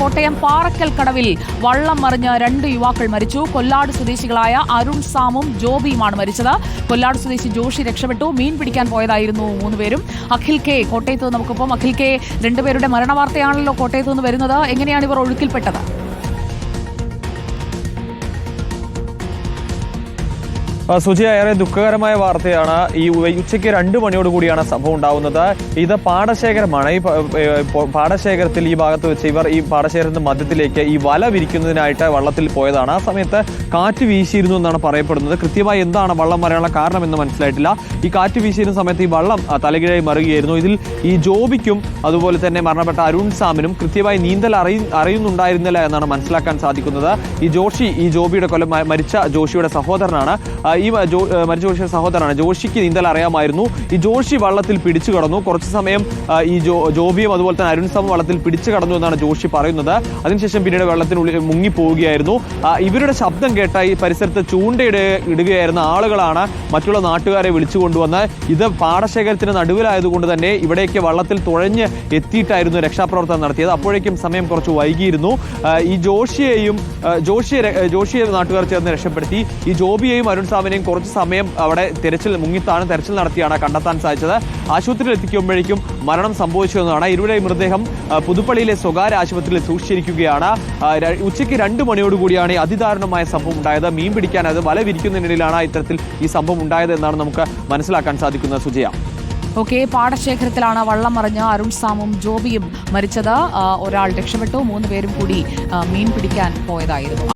കോട്ടയം പാറക്കൽ കടവിൽ വള്ളം മറിഞ്ഞ് രണ്ട് യുവാക്കൾ മരിച്ചു. കൊല്ലാട് സ്വദേശികളായ അരുൺ സാമും ജോബിയുമാണ് മരിച്ചത്. കൊല്ലാട് സ്വദേശി ജോഷി രക്ഷപ്പെട്ടു. മീൻ പിടിക്കാൻ പോയതായിരുന്നു മൂന്നുപേരും അഖിൽ കെ കോട്ടയത്ത് നമുക്കിപ്പം അഖിൽ കെ രണ്ടുപേരുടെ മരണവാർത്തയാണല്ലോ കോട്ടയത്ത് നിന്ന് വരുന്നത്. എങ്ങനെയാണ് ഇവർ ഒഴുക്കിൽപ്പെട്ടത്? ആ, സുജയ ഏറെ ദുഃഖകരമായ വാർത്തയാണ് ഈ ഉച്ചയ്ക്ക് രണ്ട് മണിയോട് കൂടിയാണ് സംഭവം ഉണ്ടാവുന്നത്. ഇത് പാടശേഖരമാണ്. ഈ പാടശേഖരത്തിൽ ഈ ഭാഗത്ത് വെച്ച് ഇവർ ഈ പാടശേഖരത്തിന്റെ മധ്യത്തിലേക്ക് ഈ വല വിരിക്കുന്നതിനായിട്ട് വള്ളത്തിൽ പോയതാണ്. ആ സമയത്ത് കാറ്റ് വീശിയിരുന്നു എന്നാണ് പറയപ്പെടുന്നത്. കൃത്യമായി എന്താണ് വള്ളം മറിയാനുള്ള കാരണം എന്ന് മനസ്സിലായിട്ടില്ല. ഈ കാറ്റ് വീശിയിരുന്ന സമയത്ത് ഈ വള്ളം തലകിഴായി മറുകയായിരുന്നു ഇതിൽ ഈ ജോബിക്കും അതുപോലെ തന്നെ മരണപ്പെട്ട അരുൺ സാമിനും കൃത്യമായി നീന്തൽ അറിയ അറിയുന്നുണ്ടായിരുന്നില്ല എന്നാണ് മനസ്സിലാക്കാൻ സാധിക്കുന്നത്. ഈ ജോഷി ഈ ജോബിയുടെ കൊല്ലം മരിച്ച ജോഷിയുടെ സഹോദരനാണ്. ഈ മരിച്ച ജോഷിയുടെ സഹോദരനാണ്. ജോഷിക്ക് നീന്തൽ അറിയാമായിരുന്നു. ഈ ജോഷി വള്ളത്തിൽ പിടിച്ചു കടന്നു. കുറച്ച് സമയം ഈ ജോബിയും അതുപോലെ തന്നെ അരുൺ വള്ളത്തിൽ പിടിച്ചു കടന്നു എന്നാണ് ജോഷി പറയുന്നത്. അതിനുശേഷം പിന്നീട് വെള്ളത്തിനുള്ളിൽ മുങ്ങിപ്പോവുകയായിരുന്നു. പോവുകയായിരുന്നു ഇവരുടെ ശബ്ദം കേട്ട ഈ പരിസരത്ത് ചൂണ്ടയിട ഇടുകയായിരുന്ന ആളുകളാണ് മറ്റുള്ള നാട്ടുകാരെ വിളിച്ചു കൊണ്ടുവന്ന് ഇത് പാടശേഖരത്തിന് നടുവിലായതുകൊണ്ട് തന്നെ ഇവിടേക്ക് വള്ളത്തിൽ തുഴഞ്ഞ് എത്തിയിട്ടായിരുന്നു രക്ഷാപ്രവർത്തനം നടത്തിയത്. അപ്പോഴേക്കും സമയം കുറച്ച് വൈകിയിരുന്നു. ഈ ജോഷിയെയും ജോഷിയെ ജോഷിയെ നാട്ടുകാർ ചേർന്ന് രക്ഷപ്പെടുത്തി. ഈ ജോബിയെയും അരുൺ സാമിനെയും കുറച്ച് സമയം അവിടെ തിരച്ചിൽ മുങ്ങിത്താണ് തെരച്ചിൽ നടത്തിയാണ് കണ്ടെത്താൻ സാധിച്ചത്. ആശുപത്രിയിൽ എത്തിക്കുമ്പോഴേക്കും മരണം സംഭവിച്ചു എന്നതാണ് ഇരുവരുടെയും മൃതദേഹം പുതുപ്പള്ളിയിലെ സ്വകാര്യ ആശുപത്രിയിൽ സൂക്ഷിച്ചിരിക്കുകയാണ്. ഉച്ചയ്ക്ക് രണ്ട് മണിയോടുകൂടിയാണ് അതിദാരുണമായ സംഭവം ഉണ്ടായത്. മീൻ പിടിക്കാൻ അത് വല വിരിക്കുന്നതിനിടയിലാണ് ഇത്തരത്തിൽ ഈ സംഭവം ഉണ്ടായത് എന്നാണ് നമുക്ക് മനസ്സിലാക്കാൻ സാധിക്കുന്നത്. സുജയ. ഓക്കെ പാടശേഖരത്തിലാണ് വള്ളം മറിഞ്ഞ് അരുൺ സാമും ജോബിയും മരിച്ചത്. ഒരാൾ രക്ഷപ്പെട്ടു. മൂന്ന് പേരും കൂടി മീൻ പിടിക്കാൻ പോയതായിരുന്നു.